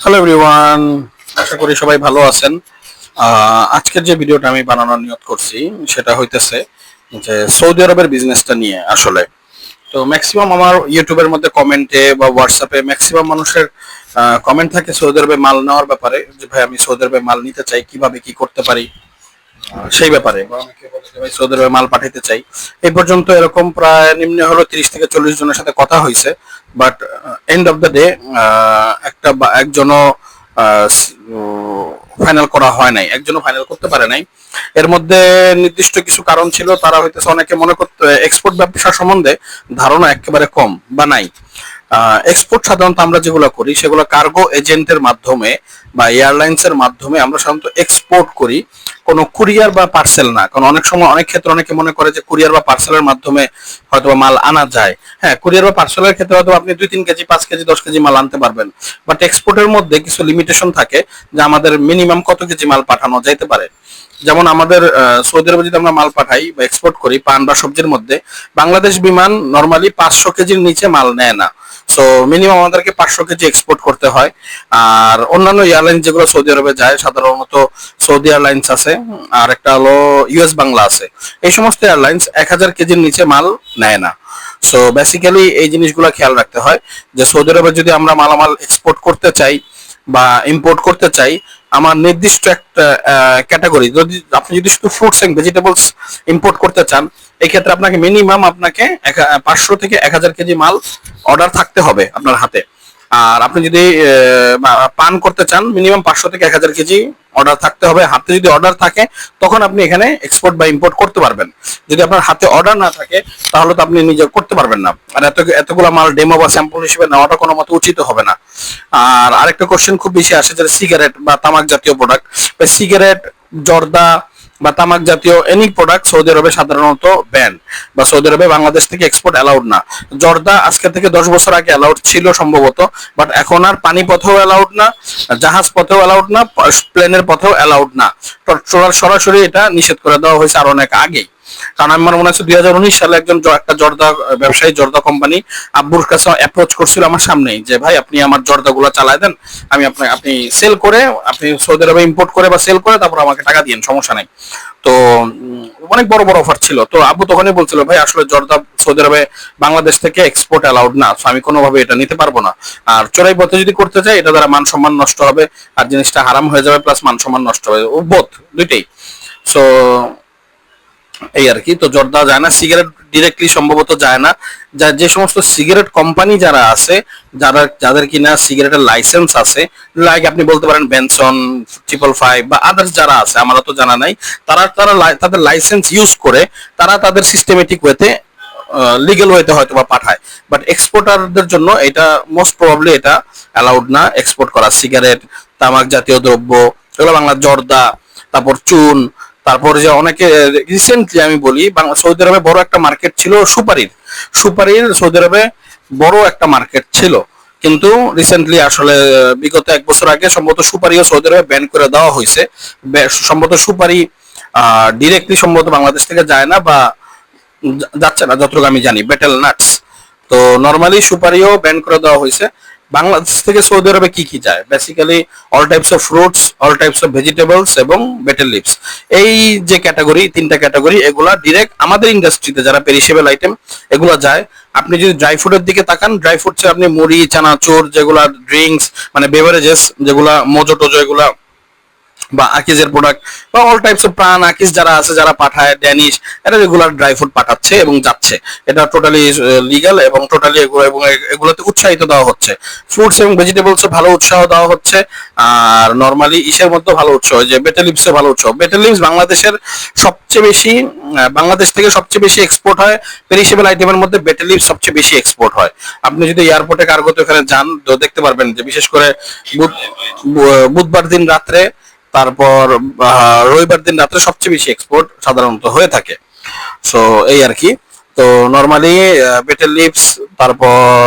Hello everyone আশা করি সবাই ভালো আছেন। আজকের যে ভিডিওটা আমি বানানোর নিয়ত করছি, সেটা হইতেছে যে সৌদি আরবের বিজনেসটা নিয়ে আসলে। তো ম্যাক্সিমাম আমার ইউটিউবের মধ্যে কমেন্টে বা হোয়াটসঅ্যাপে ম্যাক্সিমাম মানুষের কমেন্ট থাকে সৌদি আরবে মাল নেওয়ার ব্যাপারে, যে ভাই আমি সৌদি আরবে মাল নিতে চাই, কীভাবে কি করতে পারি? সেই ব্যাপারে। সৌদি মাল পাঠাইতে চাই। এই পর্যন্ত এরকম প্রায় নিম্নে হলো তিরিশ থেকে চল্লিশ জনের সাথে কথা হয়েছে but end of the day একটা বা- একজনও ফাইনাল করা হয় নাই। একজনও ফাইনাল করতে পারে নাই। এর মধ্যে নির্দিষ্ট কিছু কারণ ছিল। তারা হইতেছে অনেকে মনে করতে এক্সপোর্ট ব্যবসা সম্বন্ধে ধারণা একেবারে কম বা নাই। এক্সপোর্ট সাধারণত আমরা যেগুলো করি, সেগুলো কার্গো এজেন্টের মাধ্যমে বা এয়ারলাইন্স এর মাধ্যমে আমরা সাধারণত এক্সপোর্ট করি। কোনো কুরিয়ার বা পার্সেল না। কারণ অনেক সময় অনেক ক্ষেত্রে অনেকে মনে করে যে কুরিয়ার বা পার্সেলের মাধ্যমে হয়তো মাল আনা যায়। হ্যাঁ কুরিয়ার বা পার্সেলের ক্ষেত্রে হয়তো আপনি দুই তিন কেজি, পাঁচ কেজি, দশ কেজি মাল আনতে পারবেন। বাট এক্সপোর্টের মধ্যে কিছু লিমিটেশন থাকে যে আমাদের মিনিমাম কত কেজি মাল পাঠানো যাইতে পারে। যেমন আমাদের সৌদি আরবে যদি আমরা মাল পাঠাই বা এক্সপোর্ট করি, পান বা সবজির মধ্যে, বাংলাদেশ বিমান নর্মালি পাঁচশো কেজির নিচে মাল নেয় না। সো মিনিমাম আমাদেরকে পাঁচশো কেজি এক্সপোর্ট করতে হয়। আর অন্যান্য এয়ারলাইন যেগুলো সৌদি আরবে যায়, সাধারণত সৌদি এয়ারলাইন্স আছে, আর একটা হলো ইউএস বাংলা আছে। এই সমস্ত এয়ারলাইন্স এক হাজার কেজির নিচে মাল নেয় না। সো বেসিক্যালি এই জিনিসগুলো খেয়াল রাখতে হয় যে সৌদি আরবে যদি আমরা মালামাল এক্সপোর্ট করতে চাই বা ইম্পোর্ট করতে চাই, আমার নির্দিষ্ট একটা ক্যাটাগরি যদি আপনি যদি শুধু ফ্রুটস এন্ড ভেজিটেবলস ইম্পোর্ট করতে চান, এই ক্ষেত্রে আপনাকে মিনিমাম আপনাকে পাঁচশো থেকে এক হাজার কেজি মাল অর্ডার থাকতে হবে আপনার হাতে। আর আপনি যদি পান করতে চান মিনিমাম পাঁচশো থেকে এক হাজার কেজি অর্ডার থাকতে হবে। হাতে যদি অর্ডার থাকে, তখন আপনি এখানে এক্সপোর্ট বা ইম্পোর্ট করতে পারবেন। যদি আপনার হাতে অর্ডার না থাকে, তাহলে তো আপনি নিজে করতে পারবেন না। আর এত, এতগুলো মাল ডেমো বা স্যাম্পল হিসেবে নেওয়াটা কোনো মতো উচিত হবে না। আর আরেকটা কোশ্চেন খুব বেশি আসে, যেটা সিগারেট বা তামাক জাতীয় প্রোডাক্ট সিগারেট জর্দা বা তামাক জাতীয় এনি প্রোডাক্ট সৌদি আরবে সাধারণত ব্যান বা সৌদি আরবে বাংলাদেশ থেকে এক্সপোর্ট অ্যালাউড না। জর্দা আজকে থেকে দশ বছর আগে অ্যালাউড ছিল সম্ভবত বাট এখন আর পানি পথেও অ্যালাউড না জাহাজ পথেও অ্যালাউড না, প্লেনের পথেও অ্যালাউড না। সরাসরি এটা নিষেধ করে দেওয়া হয়েছে আর অনেক আগেই। কারণ আমার মনে হচ্ছে দুই হাজার উনিশ সালে একজন একটা জর্দা ব্যবসায়ী জর্দা কোম্পানি আব্বুর কাছে অ্যাপ্রোচ করছিল আমার সামনেই যে, ভাই, আপনি আমার জর্দা গুলা চালায় দেন, আমি আপনি আপনি সেল করে, আপনি সৌদি আরবে ইম্পোর্ট করে বা সেল করে তারপর আমাকে টাকা দিন সমস্যা নাই। তো অনেক বড় বড় অফার ছিল। তো আব্বু তখনই বলছিল, ভাই, আসলে জর্দা সৌদি আরবে বাংলাদেশ থেকে এক্সপোর্ট অ্যালাউড না আমি কোনোভাবে এটা নিতে পারব না। আর চোরাই পথে যদি করতে চাই এটা দ্বারা মান সম্মান নষ্ট হবে, আর জিনিসটা হারাম হয়ে যাবে প্লাস মান সম্মান নষ্ট হবে বোধ দুইটাই। সো এই আর কি, তো জর্দা যায় না সিগারেট ডিরেক্টলি সম্ভবত যায় না। যা, যে সমস্ত সিগারেট কোম্পানি যারা আছে, যারা, যাদের কিনা সিগারেটের লাইসেন্স আছে লাইক আপনি বলতে পারেন বেনসন ট্রিপল ফাইভ বা আদার্স যারা আছে, আমারও তো জানা নাই, তারা তারা তাদের লাইসেন্স ইউজ করে, তারা তাদের সিস্টেমেটিক ওয়েতে লিগেল ওয়েতে হয়তো বা পাঠায়। বাট এক্সপোর্টারদের জন্য এটা মোস্ট প্রবাবলি এটা অ্যালাউড না এক্সপোর্ট করা সিগারেট তামাক জাতীয় দ্রব্য, এগুলো বাংলা জর্দা, তারপর চুন তারপর যে অনেকে রিসেন্টলি আমি বলি সৌদি আরবে বড় একটা মার্কেট ছিল সুপারির। সুপারির সৌদি আরবে বড় একটা মার্কেট ছিল। কিন্তু রিসেন্টলি আসলে, বিগত এক বছর আগে সম্ভবত সুপারিও সৌদি আরবে ব্যান করে দেওয়া হয়েছে। সম্ভবত সুপারি ডিরেক্টলি সম্ভবত বাংলাদেশ থেকে যায় না বা যাচ্ছে না, যতটুকু আমি জানি বেটেল নাটস তো নর্মালি সুপারিও ব্যান করে দেওয়া হয়েছে। বাংলাদেশ থেকে সৌদি আরবে কি কি যায়? Basically all types of fruits all types of vegetables এবং বেটেল লিভস এই যে ক্যাটাগরি তিনটা ক্যাটাগরি এগুলা ডিরেক্ট আমাদের ইন্ডাস্ট্রিতে যারা পেরিশেবল আইটেম এগুলো যায়। আপনি যদি ড্রাই ফুডের দিকে তাকান ড্রাই ফুডস আপনি মুড়ি, চানাচুর, যেগুলা ড্রিঙ্কস মানে বেভারেজেস যেগুলা মোজো টোজো এগুলা বা আকিজের প্রোডাক্ট বা all types of Pran Akij যারা আছে, যারা পাঠায় ড্যানিশ এটা রেগুলার ড্রাই ফ্রুট পাঠাচ্ছে এবং যাচ্ছে। এটা টোটালি লিগাল এবং টোটালি এবং এগুলোতে উৎসাহিত দেওয়া হচ্ছে। ফ্রুটস এবং ভেজিটেবলস ভালো উৎসাহ দেওয়া হচ্ছে। আর নর্মালি ইসের মধ্যে ভালো উৎসাহ যে বেটেল লিপসে ভালো উৎসাহ। বেটেল লিপস বাংলাদেশের সবচেয়ে বেশি বাংলাদেশ থেকে সবচেয়ে বেশি এক্সপোর্ট হয়। পেরিশেবল আইটেমের মধ্যে বেটেল লিপস সবচেয়ে বেশি এক্সপোর্ট হয়। আপনি যদি এয়ারপোর্টে কার্গোতে ওখানে যান, তো দেখতে পারবেন যে বিশেষ করে বুধবার দিন রাত্রে তারপর রবিবার দিন রাত্রে সবচেয়ে বেশি এক্সপোর্ট সাধারণত হয়ে থাকে। সো এই আর কি। তো নর্মালি বেটেল লিপস তারপর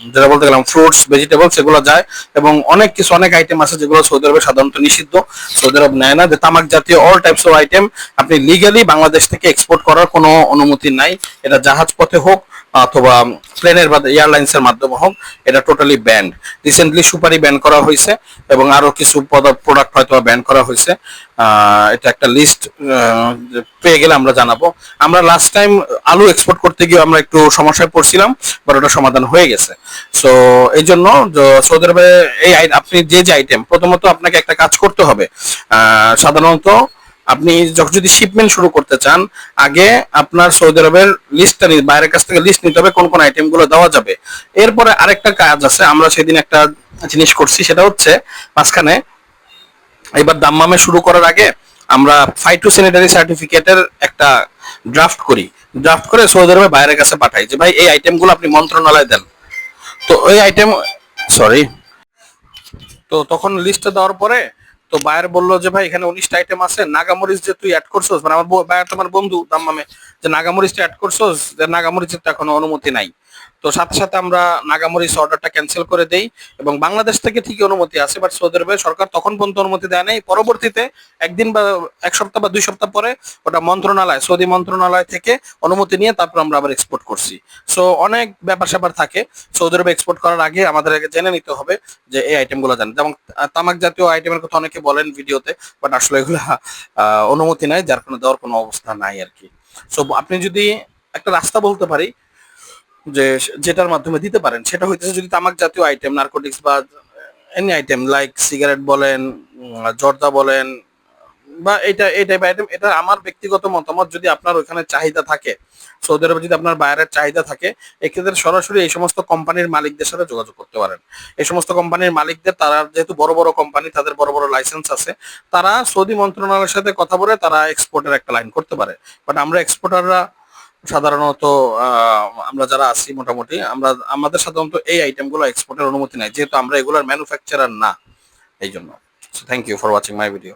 যেটা বলতে গেলাম ফ্রুটস ভেজিটেবল সেগুলো যায়। এবং অনেক কিছু, অনেক আইটেম আছে যেগুলো সৌদি আরবে সাধারণত নিষিদ্ধ। সৌদি আরব নেয় না। যে তামাক জাতীয় অল টাইপস অফ আইটেম আপনি লিগালি বাংলাদেশ থেকে এক্সপোর্ট করার কোনো অনুমতি নাই। এটা জাহাজ পথে হোক অথবা প্লেনের বা এয়ারলাইন্সের মাধ্যমে হোক, এটা টোটালি ব্যান্ড রিসেন্টলি সুপারি ব্যান করা হয়েছে এবং আরও কিছু প্রোডাক্ট হয়তো ব্যান করা হয়েছে। এটা একটা লিস্ট পেয়ে গেলে আমরা জানাব। আমরা লাস্ট টাইম আলু এক্সপোর্ট করতে গিয়ে আমরা একটু সমস্যায় পড়ছিলাম বাট ওটা সমাধান হয়ে গেছে। সো এই জন্য সৌদি আরবে এই আপনি যে যে আইটেম প্রথমত আপনাকে একটা কাজ করতে হবে। সাধারণত আপনি যদি শিপমেন্ট শুরু করতে চান, আগে আপনার সৌদি আরবের লিস্টটা বাইরের কাছ থেকে লিস্ট নিতে হবে কোন কোন আইটেমগুলো দেওয়া যাবে। এরপরে আরেকটা কাজ আছে, আমরা সেদিন একটা জিনিস করছি, সেটা হচ্ছে মাঝখানে এবার দাম্মামে শুরু করার আগে আমরা ফাইটো স্যানিটারি সার্টিফিকেটের একটা ড্রাফট করি। ড্রাফট করে সৌদি আরবে বাইরের কাছে পাঠাই যে, ভাই, এই আইটেমগুলো আপনি মন্ত্রণালয়ে দেন। তো ওই আইটেম সরি তো তখন লিস্টটা দেওয়ার পরে তো বায়ার বলল যে, ভাই, এখানে উনিশটা আইটেম আছে, নাগামরিচ যে তুই অ্যাড করছোস মানে আমার বায়ার তোমার বন্ধু দাম্মামে যে নাগামরিচটা অ্যাড করছোস, যে নাগামরিচের তো এখনও অনুমতি নাই। তো সাথে সাথে আমরা নাগামরিচ অর্ডারটা ক্যান্সেল করে দেই এবং বাংলাদেশ থেকে ঠিকই অনুমতি আছে বাট সৌদি আরবে সরকার তখন পর্যন্ত অনুমতি দেয় নাই। পরবর্তীতে একদিন বা এক সপ্তাহ বা দুই সপ্তাহ পরে ওটা মন্ত্রণালয়, সৌদি মন্ত্রণালয় থেকে অনুমতি নিয়ে তারপর আমরা আবার এক্সপোর্ট করছি। সো অনেক ব্যাপার স্যাপার থাকে। সৌদি আরবে এক্সপোর্ট করার আগে আমাদের আগে জেনে নিতে হবে যে এই আইটেমগুলো জানেন। যেমন তামাক জাতীয় আইটেমের কথা অনেকে বলেন ভিডিওতে বাট আসলে এগুলো অনুমতি নাই, যার কোনো দেওয়ার কোনো অবস্থা নাই আর কি। সো আপনি যদি একটা রাস্তা বলতে পারি যে যেটার মাধ্যমে দিতে পারেন, সেটা হইতেছে যদি তামাক জাতীয় আইটেম নার্কোটিক্স বা এনি আইটেম লাইক সিগারেট বলেন জর্দা বলেন, বা এটা এই টাইপ আইটেম এটা আমার ব্যক্তিগত মতামত, যদি আপনার ওইখানে চাহিদা থাকে, সৌদি আরবে যদি আপনার বাইরের চাহিদা থাকে, এক্ষেত্রে সরাসরি এই সমস্ত কোম্পানির মালিকদের সাথে যোগাযোগ করতে পারেন। এই সমস্ত কোম্পানির মালিকদের, তারা যেহেতু বড় বড় কোম্পানি, তাদের বড় বড় লাইসেন্স আছে, তারা সৌদি মন্ত্রণালয়ের সাথে কথা বলে তারা এক্সপোর্টের একটা লাইন করতে পারে। বাট আমরা এক্সপোর্টাররা সাধারণত আমরা যারা আছি মোটামুটি, আমরা, আমাদের সাধারণত এই আইটেমগুলো এক্সপোর্টের অনুমতি নাই, যেহেতু আমরা এগুলোর ম্যানুফ্যাকচারার না এই জন্য thank you for watching my video